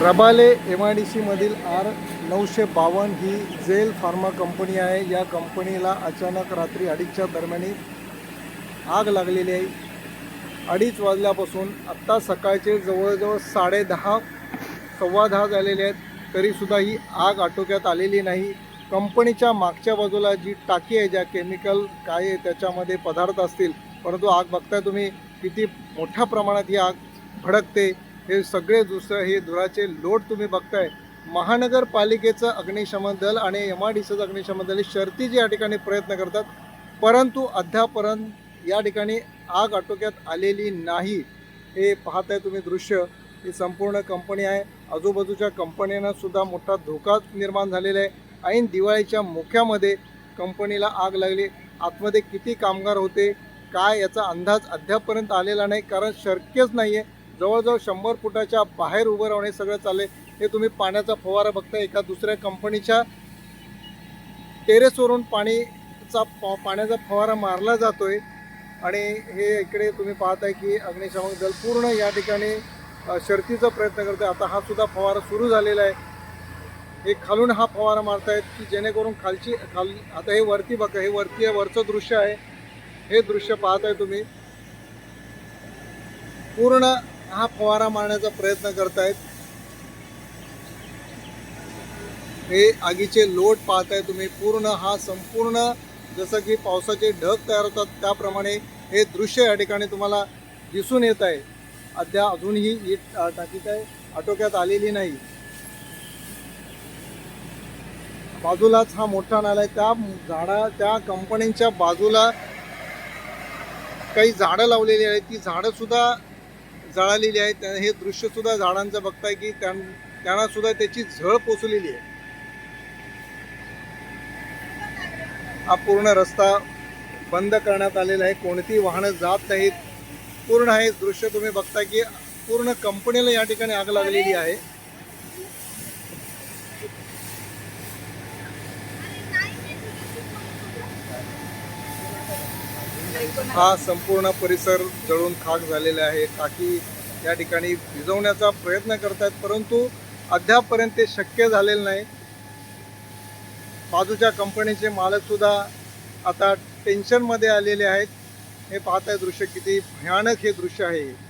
Rabale M I D सीमधील R नऊशे बावन्न ही जेल फार्मा कंपनी आहे. या कंपनीला अचानक रात्री अडीचच्या दरम्यानी आग लागलेली आहे. अडीच वाजल्यापासून आत्ता सकाळचे जवळजवळ साडेदहा सव्वा दहा झालेले आहेत. तरीसुद्धा ही आग आटोक्यात आलेली नाही. कंपनीच्या मागच्या बाजूला जी टाकी आहे ज्या केमिकल काय आहे त्याच्यामध्ये पदार्थ असतील परंतु आग बघताय तुम्ही किती मोठ्या प्रमाणात ही आग भडकते. हे सगळे दुसरं हे धुराचे लोट तुम्ही बघताय. महानगरपालिकेचं अग्निशमन दल आणि एम आर डी सीचं अग्निशमन दल हे शर्तीचे या ठिकाणी प्रयत्न करतात. परंतु अद्यापर्यंत या ठिकाणी आग आटोक्यात आलेली नाही. हे पाहताय तुम्ही दृश्य. ही संपूर्ण कंपनी आहे. आजूबाजूच्या कंपन्यांना सुद्धा मोठा धोका निर्माण झालेला आहे. ऐन दिवाळीच्या मुख्यामध्ये कंपनीला आग लागली. आतमध्ये किती कामगार होते? काय याचा अंदाज अद्यापपर्यंत आलेला नाही. कारण शक्यच नाही आहे जवळजवळ शंभर फुटाच्या बाहेर उभं राहणे सगळं चालले हे तुम्ही पाण्याचा फवारा बघता एका दुसऱ्या कंपनीच्या टेरेसवरून पाणीचा पाण्याचा फवारा मारला जातोय. आणि हे इकडे तुम्ही पाहताय की अग्निशामक दल पूर्ण या ठिकाणी शर्तीचा प्रयत्न करते आता हा सुद्धा फवारा सुरू झालेला आहे. हे खालून हा फवारा मारतायत की जेणेकरून खालची खाल आता हे वरती बघा हे वरती आहे वरचं दृश्य आहे. हे दृश्य पाहताय तुम्ही. पूर्ण हा फवारा मारण्याचा प्रयत्न करतायत. हे आगीचे लोट पाहताय तुम्ही. पूर्ण हा संपूर्ण जसं की पावसाचे ढग तयार होतात त्याप्रमाणे हे दृश्य या ठिकाणी तुम्हाला दिसून येत आहे. अद्या अजूनही ही टाकी काय आटोक्यात आलेली नाही. बाजूलाच हा मोठा नाला आहे. त्या झाडा त्या कंपन्यांच्या बाजूला काही झाडं लावलेली आहेत. ती झाडं सुद्धा जळालेली आहेत. त्या- हे दृश्य सुद्धा झाडांचं बघताय की त्यां- त्यांना सुद्धा त्याची झळ पोचलेली आहे. हा पूर्ण रस्ता बंद करण्यात आलेला आहे. कोणतीही वाहनं जात नाहीत. पूर्ण हे दृश्य तुम्ही बघता की पूर्ण कंपनीला या ठिकाणी आग लागलेली आहे. हा संपूर्ण परिसर जळून खाक झालेला आहे. टाकी या ठिकाणी भिजवण्याचा प्रयत्न करत आहेत परंतु अद्यापपर्यंत ते शक्य झालेलं नाही. बाजूच्या कंपनीचे मालकसुद्धा आता टेन्शनमध्ये आलेले आहेत. हे पाहताय दृश्य किती भयानक हे दृश्य आहे.